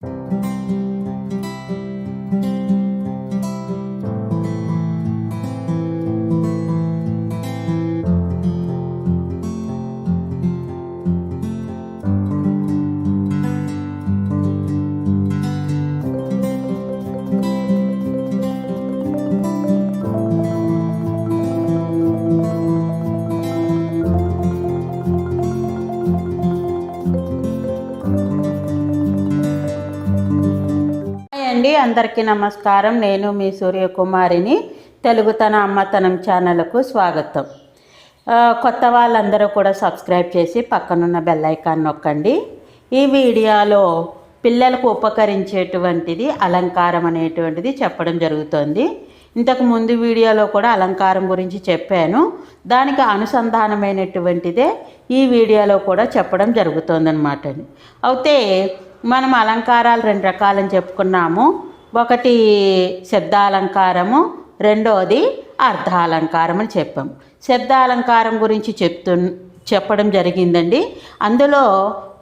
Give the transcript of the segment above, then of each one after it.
you అందరికీ నమస్కారం. నేను మీ సూర్యకుమారిని. తెలుగుతన అమ్మతనం ఛానల్కు స్వాగతం. కొత్త వాళ్ళందరూ కూడా సబ్స్క్రైబ్ చేసి పక్కనున్న బెల్ ఐకాన్ నొక్కండి. ఈ వీడియోలో పిల్లలకు ఉపకరించేటువంటిది అలంకారం అనేటువంటిది చెప్పడం జరుగుతుంది. ఇంతకు ముందు వీడియోలో కూడా అలంకారం గురించి చెప్పాను. దానికి అనుసంధానమైనటువంటిదే ఈ వీడియోలో కూడా చెప్పడం జరుగుతుందన్నమాట. అయితే మనం అలంకారాలు రెండు రకాలని చెప్పుకున్నాము. ఒకటి శబ్దాలంకారము రెండోది అర్థాలంకారం అని చెప్పాం. శబ్దాలంకారం గురించి చెప్తు చెప్పడం జరిగిందండి. అందులో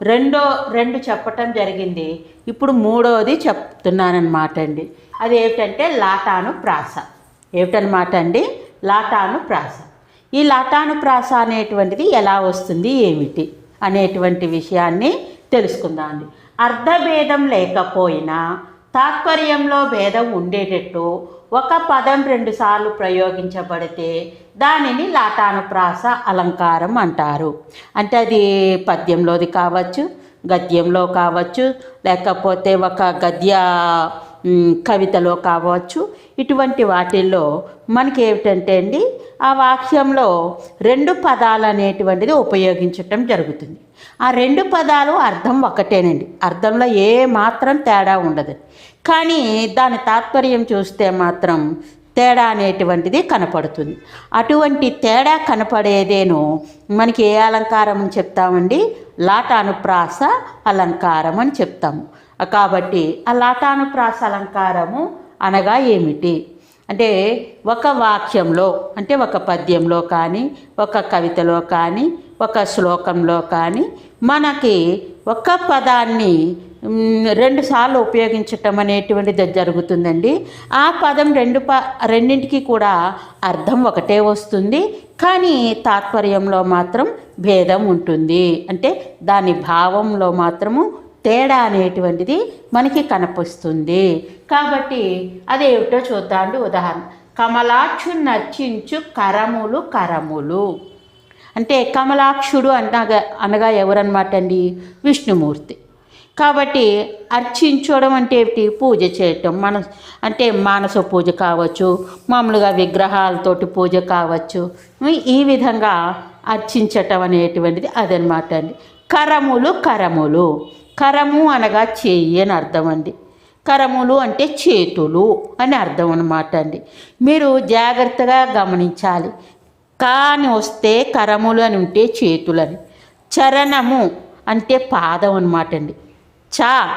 రెండో రెండు చెప్పటం జరిగింది. ఇప్పుడు మూడోది చెప్తున్నానమాట అండి అది ఏమిటంటే లాటాను ప్రాస ఏమిటనమాట అండి? లాటాను ప్రాస ఈ లాటాను ప్రాస అనేటువంటిది ఎలా వస్తుంది ఏమిటి అనేటువంటి విషయాన్ని తెలుసుకుందాం అండి అర్ధభేదం లేకపోయినా తాత్పర్యంలో భేదం ఉండేటట్టు ఒక పదం రెండుసార్లు ప్రయోగించబడితే దానిని లాటానుప్రాస అలంకారం అంటారు. అంటే అది పద్యంలోది కావచ్చు గద్యంలో కావచ్చు లేకపోతే ఒక గద్య కవితలో కావచ్చు. ఇటువంటి వాటిల్లో మనకి ఏమిటంటే అండి ఆ వాక్యంలో రెండు పదాలు అనేటువంటిది ఉపయోగించటం జరుగుతుంది. ఆ రెండు పదాలు అర్థం ఒకటేనండి అర్థంలో ఏ మాత్రం తేడా ఉండదు. కానీ దాని తాత్పర్యం చూస్తే మాత్రం తేడా అనేటువంటిది కనపడుతుంది. అటువంటి తేడా కనపడేదేను మనకి ఏ అలంకారం అని చెప్తామండి? లాటానుప్రాస అలంకారం అని చెప్తాము. కాబట్టి ఆ లాటానుప్రాస అలంకారము అనగా ఏమిటి? అంటే ఒక వాక్యంలో అంటే ఒక పద్యంలో కానీ ఒక కవితలో కానీ ఒక శ్లోకంలో కానీ మనకి ఒక పదాన్ని రెండుసార్లు ఉపయోగించటం అనేటువంటిది జరుగుతుందండి. ఆ పదం రెండు ప రెండింటికి కూడా అర్థం ఒకటే వస్తుంది. కానీ తాత్పర్యంలో మాత్రం భేదం ఉంటుంది. అంటే దాని భావంలో మాత్రము తేడా అనేటువంటిది మనకి కనిపిస్తుంది. కాబట్టి అదేమిటో చూద్దాండి ఉదాహరణ. కమలాక్షు నర్చించు కరములు కరములు. అంటే కమలాక్షుడు అనగా అనగా ఎవరన్నమాట అండి? విష్ణుమూర్తి. కాబట్టి అర్చించడం అంటే ఏమిటి? పూజ చేయటం. మన అంటే మానస పూజ కావచ్చు మామూలుగా విగ్రహాలతోటి పూజ కావచ్చు. ఈ విధంగా అర్చించటం అనేటువంటిది అదనమాట అండి. కరములు కరములు. కరము అనగా చేయి అని అర్థం అండి. కరములు అంటే చేతులు అని అర్థం అనమాట అండి. మీరు జాగ్రత్తగా గమనించాలి. కాని వస్తే కరములు అని ఉంటే చేతులని చరణము అంటే పాదం అనమాట అండి. చా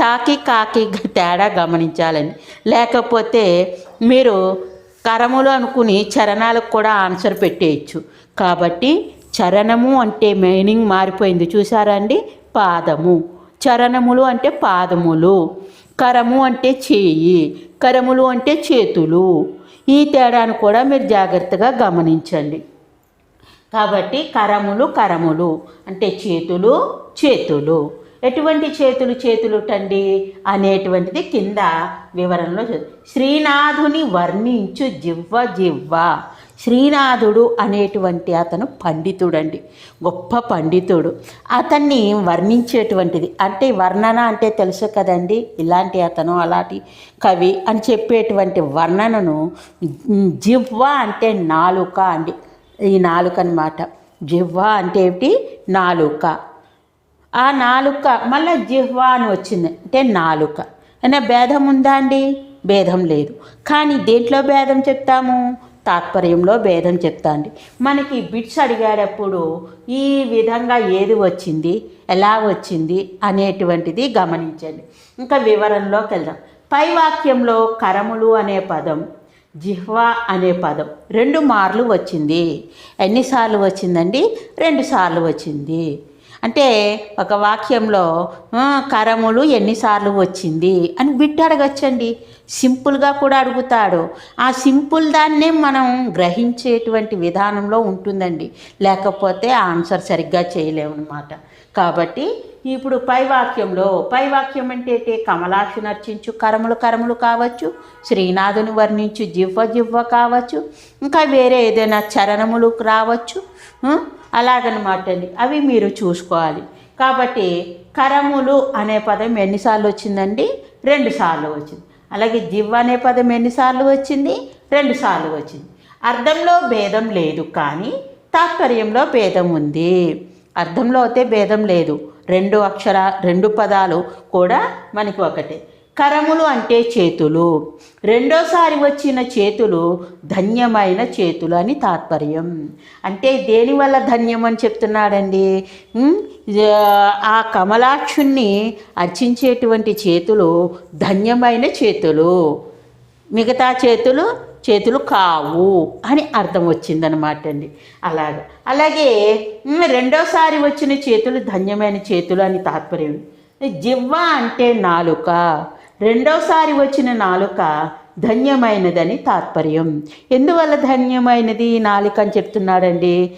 చాకి కాకి తేడా గమనించాలని లేకపోతే మీరు కరములు అనుకుని చరణాలకు కూడా ఆన్సర్ పెట్టేయచ్చు. కాబట్టి చరణము అంటే మీనింగ్ మారిపోయింది చూసారా అండి? పాదము. చరణములు అంటే పాదములు కరము అంటే చేయి కరములు అంటే చేతులు. ఈ తేడాను కూడా మీరు జాగ్రత్తగా గమనించండి. కాబట్టి కరములు కరములు అంటే చేతులు చేతులు. ఎటువంటి చేతులు చేతులు టండి అనేటువంటిది కింద వివరణలో శ్రీనాథుని వర్ణించు జివ్వ జివ్వ. శ్రీనాథుడు అనేటువంటి అతను పండితుడండి. గొప్ప పండితుడు. అతన్ని వర్ణించేటువంటిది. అంటే వర్ణన అంటే తెలుసు కదండి. ఇలాంటి అతను అలాంటి కవి అని చెప్పేటువంటి వర్ణనను జివ్వ అంటే నాలుక అండి. ఈ నాలుక అన్నమాట. జివ్వ అంటే ఏమిటి? నాలుక. ఆ నాలుక మళ్ళీ జిహ్వ అని వచ్చింది. అంటే నాలుక. అయినా భేదం ఉందా అండి? భేదం లేదు. కానీ దేంట్లో భేదం చెప్తాము? తాత్పర్యంలో భేదం చెప్తా అండి మనకి బిట్స్ అడిగేటప్పుడు ఈ విధంగా ఏది వచ్చింది ఎలా వచ్చింది అనేటువంటిది గమనించండి. ఇంకా వివరంలోకి వెళ్దాం. పై వాక్యంలో కరములు అనే పదం జిహ్వా అనే పదం రెండు మార్లు వచ్చింది. ఎన్నిసార్లు వచ్చిందండి? రెండుసార్లు వచ్చింది. అంటే ఒక వాక్యంలో కరములు ఎన్నిసార్లు వచ్చింది? అని బిట్టు అడగచ్చండి. సింపుల్గా కూడా అడుగుతాడు. ఆ సింపుల్ దాన్నే మనం గ్రహించేటువంటి విధానంలో ఉంటుందండి. లేకపోతే ఆన్సర్ సరిగ్గా చేయలేము అనమాట కాబట్టి ఇప్పుడు పై వాక్యంలో పై వాక్యం అంటే కమలాక్షి నర్చించు కరములు కరములు కావచ్చు శ్రీనాథుని వర్ణించు జివ్వ జివ్వ కావచ్చు ఇంకా వేరే ఏదైనా చరణములు రావచ్చు అలాగనమాట అండి. అవి మీరు చూసుకోవాలి. కాబట్టి కరములు అనే పదం ఎన్నిసార్లు వచ్చిందండి? రెండుసార్లు వచ్చింది. అలాగే జివ్ అనే పదం ఎన్నిసార్లు వచ్చింది? రెండుసార్లు వచ్చింది. అర్థంలో భేదం లేదు కానీ తాత్పర్యంలో భేదం ఉంది. అర్థంలో అయితే భేదం లేదు. రెండు అక్షర రెండు పదాలు కూడా మనకి ఒకటే. కరములు అంటే చేతులు. రెండోసారి వచ్చిన చేతులు ధన్యమైన చేతులు అని తాత్పర్యం. అంటే దేనివల్ల ధన్యం అని చెప్తున్నాడండి? ఆ కమలాక్షుణ్ణి అర్చించేటువంటి చేతులు ధన్యమైన చేతులు. మిగతా చేతులు చేతులు కావు అని అర్థం వచ్చిందనమాట అండి. అలాగ. అలాగే రెండోసారి వచ్చిన చేతులు ధన్యమైన చేతులు అని తాత్పర్యం. జివ్వ అంటే నాలుక. రెండోసారి వచ్చిన నాలుక ధన్యమైనదని తాత్పర్యం. ఎందువల్ల ధన్యమైనది నాలుక అని చెప్తున్నాడండి?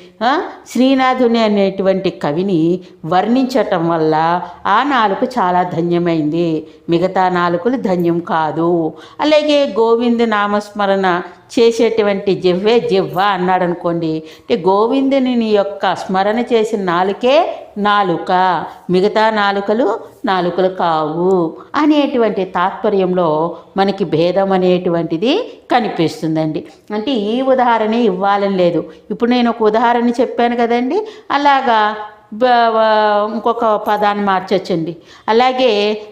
శ్రీనాథుని అనేటువంటి కవిని వర్ణించటం వల్ల ఆ నాలుక చాలా ధన్యమైంది. మిగతా నాలుకలు ధన్యం కాదు. అలాగే గోవింద నామస్మరణ చేసేటువంటి జివ్వే జివ్వ అన్నాడు అనుకోండి అంటే గోవిందుని యొక్క స్మరణ చేసిన నాలుకే నాలుక మిగతా నాలుకలు నాలుకలు కావు అనేటువంటి తాత్పర్యంలో మనకి భేదం అనేటువంటిది కనిపిస్తుందండి. అంటే ఈ ఉదాహరణ ఇవ్వాలని లేదు. ఇప్పుడు నేను ఒక ఉదాహరణ చెప్పాను కదండి. అలాగా ఇంకొక పదాన్ని మార్చొచ్చండి. అలాగే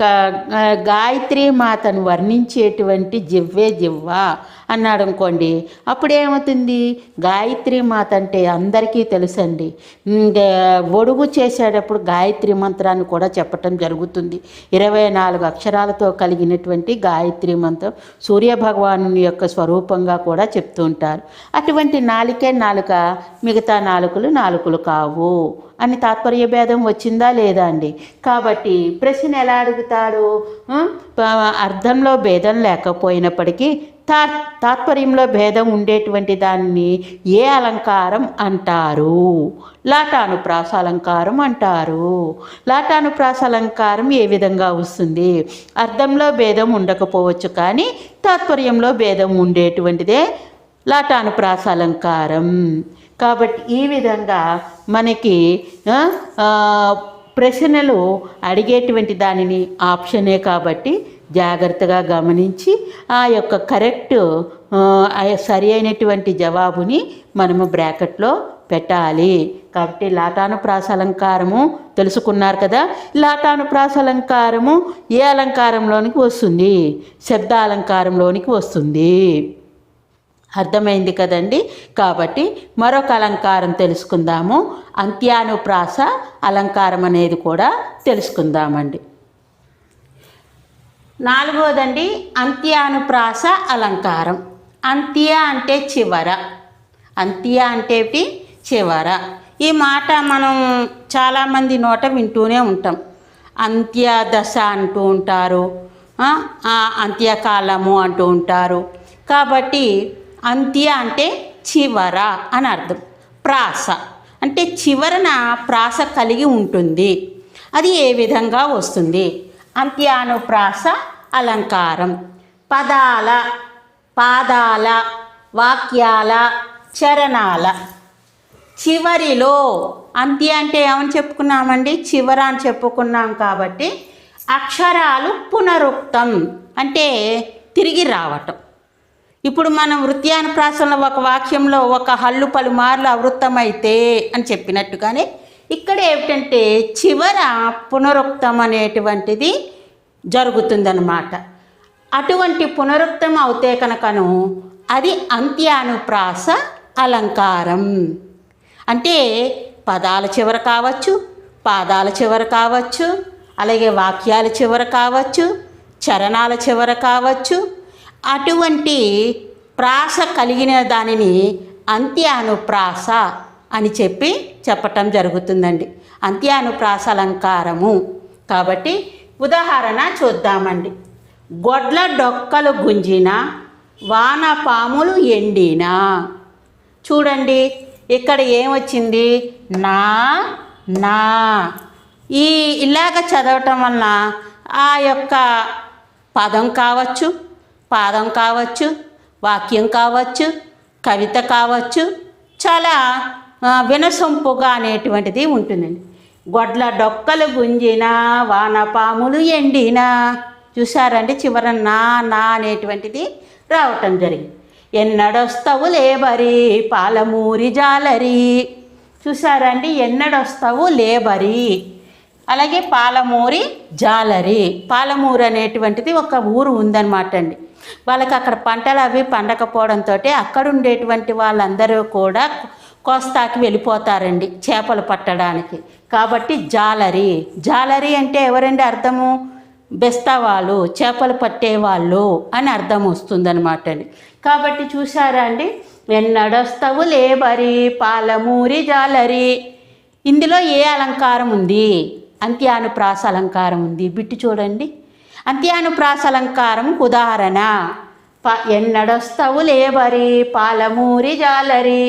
క- గాయత్రి మాతను వర్ణించేటువంటి జివ్వే జివ్వ. అన్నాడు అనుకోండి అప్పుడు ఏమవుతుంది గాయత్రి మాత అంటే అందరికీ తెలుసండి. ఒడుగు చేసేటప్పుడు గాయత్రి మంత్రాన్ని కూడా చెప్పటం జరుగుతుంది. ఇరవై నాలుగు అక్షరాలతో కలిగినటువంటి గాయత్రి మంత్రం సూర్యభగవాను యొక్క స్వరూపంగా కూడా చెప్తూ ఉంటారు. అటువంటి నాలుకే నాలుక మిగతా నాలుకలు నాలుకలు కావు అని తాత్పర్య భేదం వచ్చిందా లేదా అండి? కాబట్టి ప్రశ్న ఎలా అడుగుతాడు? అర్థంలో భేదం లేకపోయినప్పటికీ తా తాత్పర్యంలో భేదం ఉండేటువంటి దాన్ని ఏ అలంకారం అంటారు? లాటానుప్రాస అలంకారం అంటారు. లాటానుప్రాస అలంకారం ఏ విధంగా వస్తుంది? అర్థంలో భేదం ఉండకపోవచ్చు కానీ తాత్పర్యంలో భేదం ఉండేటువంటిదే లాటానుప్రాస అలంకారం. కాబట్టి ఈ విధంగా మనకి ప్రశ్నలు అడిగేటువంటి దానిని ఆప్షనే కాబట్టి జాగ్రత్తగా గమనించి ఆ యొక్క కరెక్ట్ ఆ, సరి అయినటువంటి జవాబుని మనము బ్రాకెట్లో పెట్టాలి. కాబట్టి లాటాను అలంకారము తెలుసుకున్నారు కదా? లాటాను అలంకారము ఏ అలంకారంలోనికి వస్తుంది? శబ్ద అలంకారంలోనికి వస్తుంది. అర్థమైంది కదండి? కాబట్టి మరొక అలంకారం తెలుసుకుందాము. అంత్యానుప్రాస అలంకారం అనేది కూడా తెలుసుకుందామండి. నాలుగోదండి అంత్యానుప్రాస అలంకారం. అంత్య అంటే చివర. అంత్య అంటే చివర. ఈ మాట మనం చాలామంది నోట వింటూనే ఉంటాం. అంత్య దశ అంటూ ఉంటారు. ఆ, అంత్యకాలము అంటూ ఉంటారు. కాబట్టి అంత్య అంటే చివర అని అర్థం. ప్రాస అంటే చివరన ప్రాస కలిగి ఉంటుంది. అది ఏ విధంగా వస్తుంది? అంత్యానుప్రాస అలంకారం. పదాల పాదాల వాక్యాల చరణాల. చివరిలో అంత్య అంటే ఏమని చెప్పుకున్నామండి? చివర అని చెప్పుకున్నాం కాబట్టి అక్షరాలు పునరుక్తం అంటే తిరిగి రావటం. ఇప్పుడు మనం వృత్యానుప్రాసంలో ఒక వాక్యంలో ఒక హల్లు పలుమార్లు అవృత్తమైతే అని చెప్పినట్టుగానే ఇక్కడ ఏమిటంటే చివర పునరుక్తం అనేటువంటిది జరుగుతుందన్నమాట. అటువంటి పునరుక్తం అవుతే కనుకను అది అంత్యానుప్రాస అలంకారం. అంటే పదాల చివర కావచ్చు పాదాల చివర కావచ్చు అలాగే వాక్యాల చివర కావచ్చు చరణాల చివర కావచ్చు అటువంటి ప్రాస కలిగిన దానిని అంత్యానుప్రాస అని చెప్పి చెప్పటం జరుగుతుందండి. అంత్యానుప్రాసలంకారము. కాబట్టి ఉదాహరణ చూద్దామండి. గొడ్ల డొక్కలు గుంజిన వానపాములు ఎండిన. చూడండి ఇక్కడ ఏమొచ్చింది? నా నా. ఈ ఇలాగ చదవటం వలన ఆ యొక్క పదం కావచ్చు పాదం కావచ్చు వాక్యం కావచ్చు కవిత కావచ్చు చాలా వినసొంపుగా అనేటువంటిది ఉంటుందండి. గొడ్ల డొక్కలు గుంజినా వానపాములు ఎండినా చూసారండి చివర నా నా అనేటువంటిది రావటం జరిగింది. ఎన్నడొస్తావు లేబరి పాలమూరి జాలరి. చూసారండి ఎన్నడొస్తావు లేబరి. అలాగే పాలమూరి జాలరి. పాలమూరు అనేటువంటిది ఒక ఊరు ఉందన్నమాట అండి. వాళ్ళకి అక్కడ పంటలు అవి పండకపోవడంతో అక్కడ ఉండేటువంటి వాళ్ళందరూ కూడా కోస్తాకి వెళ్ళిపోతారండి చేపలు పట్టడానికి. కాబట్టి జాలరి. జాలరి అంటే ఎవరండి అర్థము? బెస్తవాళ్ళు చేపలు పట్టేవాళ్ళు అని అర్థం వస్తుందన్నమాట అండి కాబట్టి చూసారా అండి? ఎన్నడొస్తావు లేబరి పాలమూరి జాలరి. ఇందులో ఏ అలంకారం ఉంది? అంత్యానుప్రాస అలంకారం ఉంది. బిట్టు చూడండి. అంత్యానుప్రాస అలంకారం ఉదాహరణ. ప ఎన్నడొస్తావు లేబరి పాలమూరి జాలరి.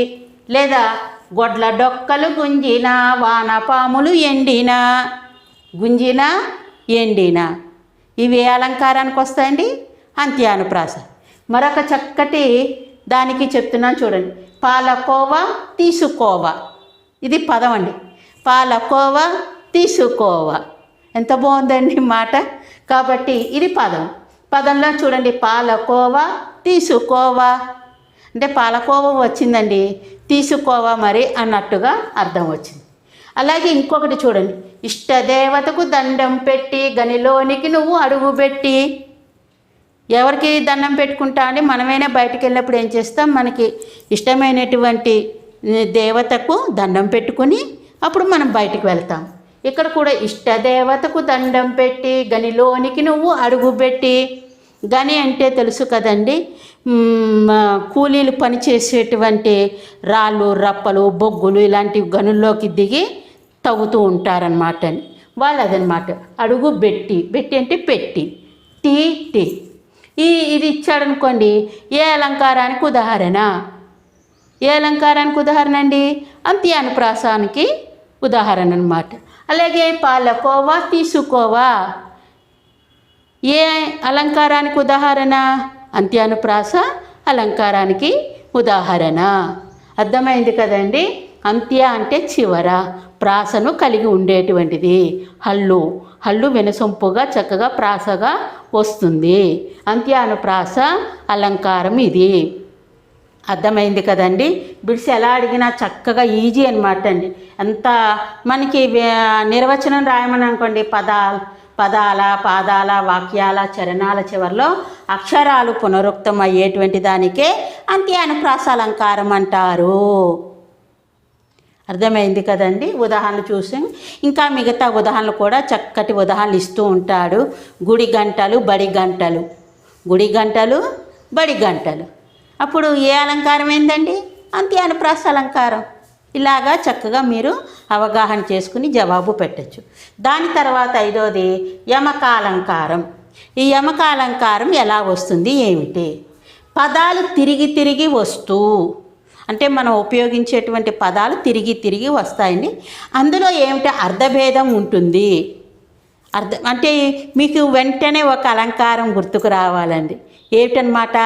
లేదా గొడ్ల డొక్కలు గుంజిన వానపాములు ఎండిన? గుంజిన ఎండిన? ఇవి అలంకారానికి వస్తాయండి? అంత్యానుప్రాస మరొక చక్కటి దానికి చెప్తున్నాను చూడండి. పాలకోవా తీసుకోవా. ఇది పదం అండి. పాలకోవా తీసుకోవా. ఎంత బాగుందండి మాట. కాబట్టి ఇది పదం. పదంలో చూడండి. పాలకోవా తీసుకోవా. అంటే పాలకోవా వచ్చిందండి తీసుకోవా మరి అన్నట్టుగా అర్థం వచ్చింది. అలాగే ఇంకొకటి చూడండి ఇష్టదేవతకు దండం పెట్టి గనిలోనికి నువ్వు అడుగు పెట్టి. ఎవరికి దండం పెట్టుకుంటా అని మనమైనా బయటికి వెళ్ళినప్పుడు ఏం చేస్తాం మనకి ఇష్టమైనటువంటి దేవతకు దండం పెట్టుకొని అప్పుడు మనం బయటికి వెళ్తాం. ఇక్కడ కూడా ఇష్ట దేవతకు దండం పెట్టి గనిలోనికి నువ్వు అడుగు పెట్టి. గని అంటే తెలుసు కదండి కూలీలు పనిచేసేటువంటి రాళ్ళు రప్పలు బొగ్గులు ఇలాంటి గనుల్లోకి దిగి తవ్వుతూ ఉంటారనమాట అని వాళ్ళు అదనమాట అడుగు బెట్టి. బెట్టి అంటే పెట్టి. టీ టీ. ఈ ఇది ఇచ్చాడనుకోండి ఏ అలంకారానికి ఉదాహరణ? ఏ అలంకారానికి ఉదాహరణ అండి? అంత్యానుప్రాసానికి ఉదాహరణ అనమాట అలాగే పాలకోవా తీసుకోవా? ఏ అలంకారానికి ఉదాహరణ? అంత్యానుప్రాస అలంకారానికి ఉదాహరణ. అర్థమైంది కదండి? అంత్య అంటే చివర ప్రాసను కలిగి ఉండేటువంటిది. హల్లు హల్లు వినసొంపుగా చక్కగా ప్రాసగా వస్తుంది. అంత్యానుప్రాస అలంకారం ఇది. అర్థమైంది కదండి? బిడ్స్ ఎలా అడిగినా చక్కగా ఈజీ అనమాట అండి. అంత మనకి నిర్వచనం రాయమని అనుకోండి పదాలు పదాల పాదాల వాక్యాల చరణాల చివరిలో అక్షరాలు పునరుక్తం అయ్యేటువంటి దానికే అంత్యానుప్రాస అలంకారం అంటారు. అర్థమైంది కదండి? ఉదాహరణలు చూసి. ఇంకా మిగతా ఉదాహరణలు కూడా చక్కటి ఉదాహరణలు ఇస్తూ ఉంటాడు. గుడి గంటలు బడి గంటలు. గుడి గంటలు బడి గంటలు. అప్పుడు ఏ అలంకారం ఏందండి? అంత్యానుప్రాస అలంకారం ఇలాగా చక్కగా మీరు అవగాహన చేసుకుని జవాబు పెట్టచ్చు. దాని తర్వాత ఐదోది యమకాలంకారం. ఈ యమకాలంకారం ఎలా వస్తుంది ఏమిటి? పదాలు తిరిగి తిరిగి వస్తూ అంటే మనం ఉపయోగించేటువంటి పదాలు తిరిగి తిరిగి వస్తాయండి. అందులో ఏమిటి అర్ధభేదం ఉంటుంది? అర్థం అంటే మీకు వెంటనే ఒక అలంకారం గుర్తుకు రావాలండి. ఏమిటనమాట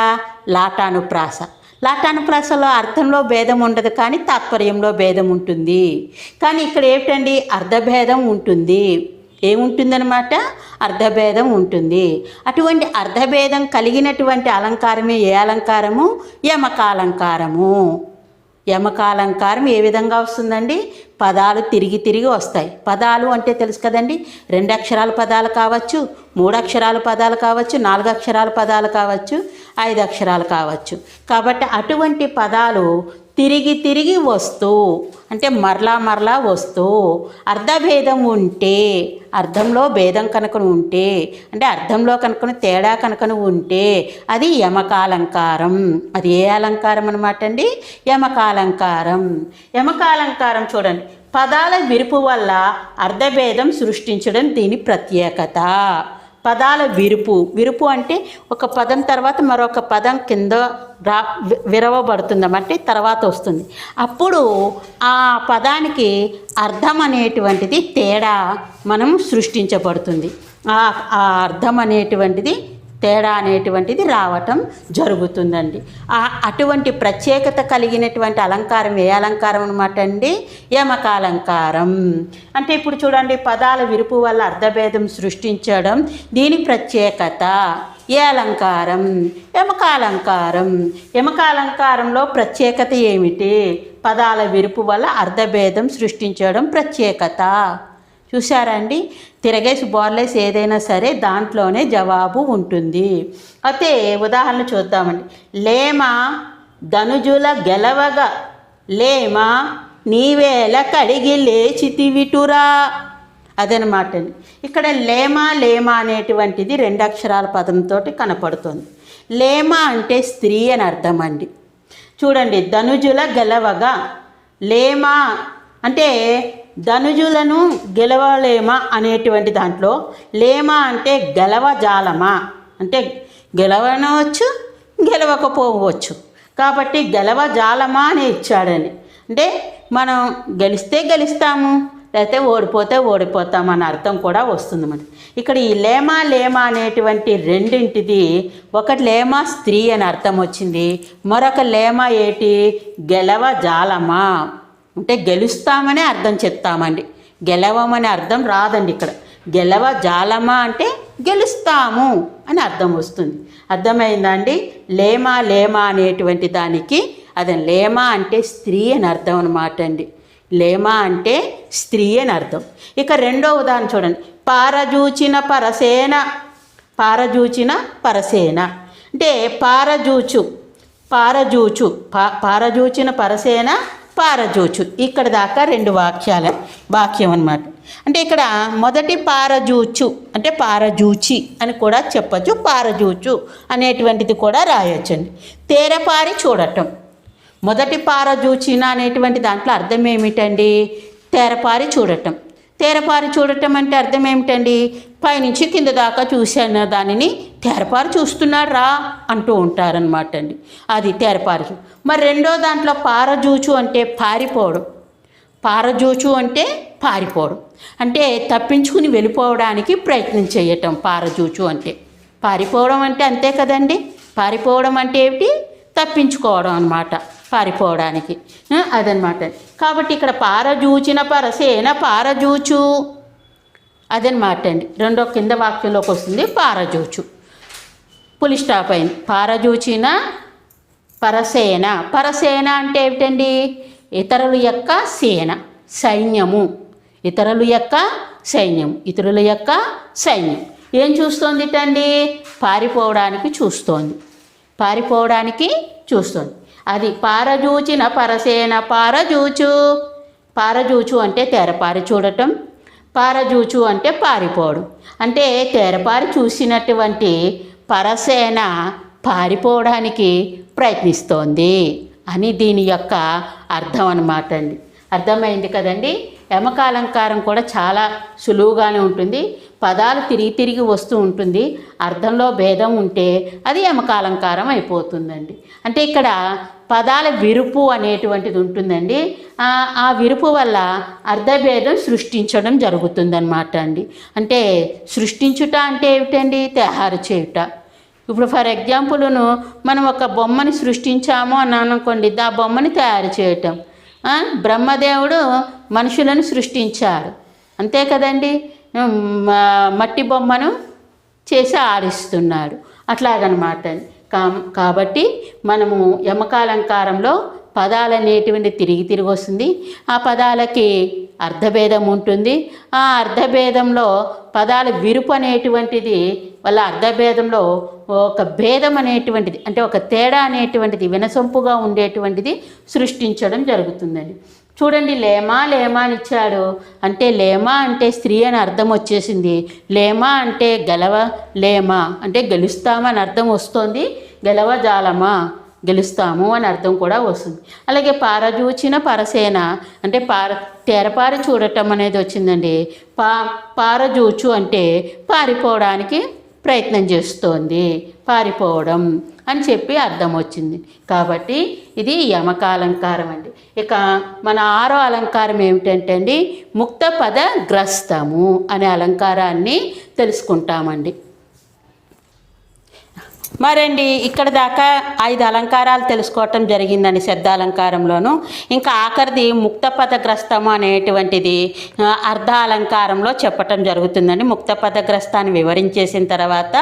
లాటానుప్రాస. లాటానుప్రాసలో అర్థంలో భేదం ఉండదు కానీ తాత్పర్యంలో భేదం ఉంటుంది. కానీ ఇక్కడ ఏమిటండి? అర్ధభేదం ఉంటుంది. ఏముంటుందన్నమాట? అర్ధభేదం ఉంటుంది. అటువంటి అర్ధభేదం కలిగినటువంటి అలంకారమే ఏ అలంకారము? యమకాలంకారము. యమకాలంకారం ఏ విధంగా వస్తుందండి? పదాలు తిరిగి తిరిగి వస్తాయి. పదాలు అంటే తెలుసు కదండి? రెండు అక్షరాల పదాలు కావచ్చు మూడు అక్షరాల పదాలు కావచ్చు నాలుగు అక్షరాల పదాలు కావచ్చు. ఐదు అక్షరాలు కావచ్చు. కాబట్టి అటువంటి పదాలు తిరిగి తిరిగి వస్తూ అంటే మరలా మరలా వస్తూ అర్ధభేదం ఉంటే అర్థంలో భేదం కనుక ఉంటే అంటే అర్థంలో కనుక తేడా కనుక ఉంటే అది యమకాలంకారం. అది ఏ అలంకారం అనమాట అండి? యమకాలంకారం. యమకాలంకారం చూడండి. పదాల విరుపు వల్ల అర్ధభేదం సృష్టించడం దీని ప్రత్యేకత. పదాల విరుపు. విరుపు అంటే ఒక పదం తర్వాత మరొక పదం కింద రా వి- తర్వాత వస్తుంది. అప్పుడు ఆ పదానికి అర్థం అనేటువంటిది తేడా మనం సృష్టించబడుతుంది. ఆ అర్థం అనేటువంటిది తేడా అనేటువంటిది రావటం జరుగుతుందండి. అటువంటి ప్రత్యేకత కలిగినటువంటి అలంకారం ఏ అలంకారం అనమాట అండి? యమకాలంకారం. అంటే ఇప్పుడు చూడండి పదాల విరుపు వల్ల అర్ధభేదం సృష్టించడం దీని ప్రత్యేకత ఏ అలంకారం? యమకాలంకారం. యమకాలంకారంలో ప్రత్యేకత ఏమిటి? పదాల విరుపు వల్ల అర్ధభేదం సృష్టించడం ప్రత్యేకత. చూసారా అండి? తిరగేసి బోర్లేసి ఏదైనా సరే దాంట్లోనే జవాబు ఉంటుంది. అయితే ఉదాహరణ చూద్దామండి. లేమ ధనుజుల గెలవగా. లేమ నీవేల కడిగి లేచితివిటురా అదనమాట అండి. ఇక్కడ లేమ లేమ అనేటువంటిది రెండు అక్షరాల పదంతో కనపడుతుంది. లేమ అంటే స్త్రీ అని అర్థం అండి. చూడండి ధనుజుల గెలవగా. లేమా అంటే ధనుజులను గెలవలేమా అనేటువంటి దాంట్లో లేమ అంటే గెలవజాలమా అంటే గెలవనవచ్చు గెలవకపోవచ్చు. కాబట్టి గెలవజాలమా అని ఇచ్చాడని. అంటే మనం గెలిస్తే గెలుస్తాము లేకపోతే ఓడిపోతే ఓడిపోతాం అన్న అర్థం కూడా వస్తుంది మనకి. ఇక్కడ ఈ లేమా లేమా అనేటువంటి రెండింటిది ఒకటి లేమా స్త్రీ అని అర్థం వచ్చింది. మరొక లేమా ఏటి? గెలవ జాలమా. అంటే గెలుస్తామనే అర్థం చెప్తామండి. గెలవమని అర్థం రాదండి ఇక్కడ. గెలవ జాలమా అంటే గెలుస్తాము అని అర్థం వస్తుంది. అర్థమైందా అండి? లేమా లేమా అనేటువంటి దానికి అదే లేమా అంటే స్త్రీ అని అర్థం అనమాట అండి. లేమా అంటే స్త్రీ అని అర్థం. ఇక రెండో ఉదాహరణ చూడండి. పారజూచిన పరసేన. పారజూచిన పరసేన. అంటే పారజూచు. పారజూచు. పా పారజూచిన పరసేన పారజూచు. ఇక్కడ దాకా రెండు వాక్యాల వాక్యం అన్నమాట. అంటే ఇక్కడ మొదటి పారజూచు అంటే పారజూచి అని కూడా చెప్పచ్చు పారజూచు అనేటువంటిది కూడా రాయొచ్చండి. తేరపారి చూడటం. మొదటి పారజూచిన అనేటువంటి దాంట్లో అర్థం ఏమిటండి? తేరపారి చూడటం. తేరపారు చూడటం అంటే అర్థం ఏమిటండి? పైనుంచి కింద దాకా చూశాను దానిని తేరపారు చూస్తున్నాడు రా అంటూ ఉంటారనమాట అండి. అది తేరపారు మరి రెండో దాంట్లో పారజూచు అంటే పారిపోవడం. పారజూచు అంటే పారిపోవడం. అంటే తప్పించుకుని వెళ్ళిపోవడానికి ప్రయత్నం చేయటం పారజూచు అంటే. పారిపోవడం అంటే అంతే కదండి? పారిపోవడం అంటే ఏమిటి? తప్పించుకోవడం అన్నమాట. పారిపోవడానికి. అదనమాట అదనమాట కాబట్టి ఇక్కడ పారజూచిన పరసేన పారజూచు. అదనమాట అండి. రెండో కింద వాక్యంలోకి వస్తుంది పారజూచు. పులి స్టాప్ అయింది. పారజూచిన పరసేన. పరసేన అంటే ఏమిటండి? ఇతరుల యొక్క సేన సైన్యము. ఇతరుల యొక్క సైన్యం ఇతరుల యొక్క సైన్యం. ఏం చూస్తోంది అండి పారిపోవడానికి చూస్తోంది. పారిపోవడానికి చూస్తోంది. అది పారజూచిన పరసేన పారజూచు. పారజూచు అంటే తెరపారి చూడటం పారజూచు అంటే పారిపోవడం. అంటే తెరపారి చూసినటువంటి పరసేన పారిపోవడానికి ప్రయత్నిస్తోంది అని దీని యొక్క అర్థం అన్నమాట అండి. అర్థమైంది కదండి? యమకాలంకారం కూడా చాలా సులువుగానే ఉంటుంది. పదాలు తిరిగి తిరిగి వస్తూ ఉంటుంది. అర్థంలో భేదం ఉంటే అది యమకాలంకారం అయిపోతుందండి. అంటే ఇక్కడ పదాల విరుపు అనేటువంటిది ఉంటుందండి. ఆ విరుపు వల్ల అర్ధభేదం సృష్టించడం జరుగుతుందన్నమాట అండి. అంటే సృష్టించుట అంటే ఏమిటండి? తయారు చేయుట. ఇప్పుడు ఫర్ ఎగ్జాంపుల్ను మనం ఒక బొమ్మని సృష్టించాము అని అనుకోండి. ఆ బొమ్మని తయారు చేయటం. బ్రహ్మదేవుడు మనుషులను సృష్టించాడు. అంతే కదండి? మట్టి బొమ్మను చేసి ఆడిస్తున్నాడు అట్లాగనమాట. కా కాబట్టి మనము యమకాలంకారంలో పదాలు అనేటువంటి తిరిగి తిరిగి వస్తుంది. ఆ పదాలకి అర్ధభేదం ఉంటుంది. ఆ అర్ధభేదంలో పదాల విరుపు అనేటువంటిది వాళ్ళ అర్ధభేదంలో ఒక భేదం అనేటువంటిది అంటే ఒక తేడా అనేటువంటిది వినసొంపుగా ఉండేటువంటిది సృష్టించడం జరుగుతుందండి. చూడండి లేమా లేమా అని ఇచ్చాడు. అంటే లేమా అంటే స్త్రీ అని అర్థం వచ్చేసింది. లేమా అంటే గెలవ లేమా అంటే గెలుస్తామని అర్థం వస్తుంది. గెలవజాలమా గెలుస్తాము అని అర్థం కూడా వస్తుంది. అలాగే పారజూచిన పరసేన అంటే పార తెరపారి చూడటం అనేది వచ్చిందండి. పా పారజూచు అంటే పారిపోవడానికి ప్రయత్నం చేస్తోంది. పారిపోవడం అని చెప్పి అర్థం వచ్చింది. కాబట్టి ఇది యమక అలంకారం అండి. ఇక మన ఆరో అలంకారం ఏమిటంటే అండి ముక్త పద గ్రస్తము అనే అలంకారాన్ని తెలుసుకుంటామండి. మరండి ఇక్కడ దాకా ఐదు అలంకారాలు తెలుసుకోవటం జరిగిందండి శబ్ద అలంకారంలోను ఇంకా ఆఖరిది ముక్తపదగ్రస్తము అనేటువంటిది అర్ధ అలంకారంలో చెప్పటం జరుగుతుందండి. ముక్తపదగ్రస్తాన్ని వివరించేసిన తర్వాత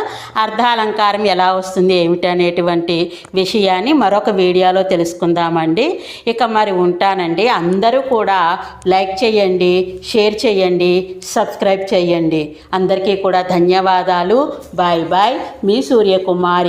అర్ధ అలంకారం ఎలా వస్తుంది ఏమిటి అనేటువంటి విషయాన్ని మరొక వీడియోలో తెలుసుకుందామండి. ఇక మరి ఉంటానండి. అందరూ కూడా లైక్ చేయండి షేర్ చేయండి సబ్స్క్రైబ్ చేయండి. అందరికీ కూడా ధన్యవాదాలు. Bye bye. మీ సూర్యకుమారి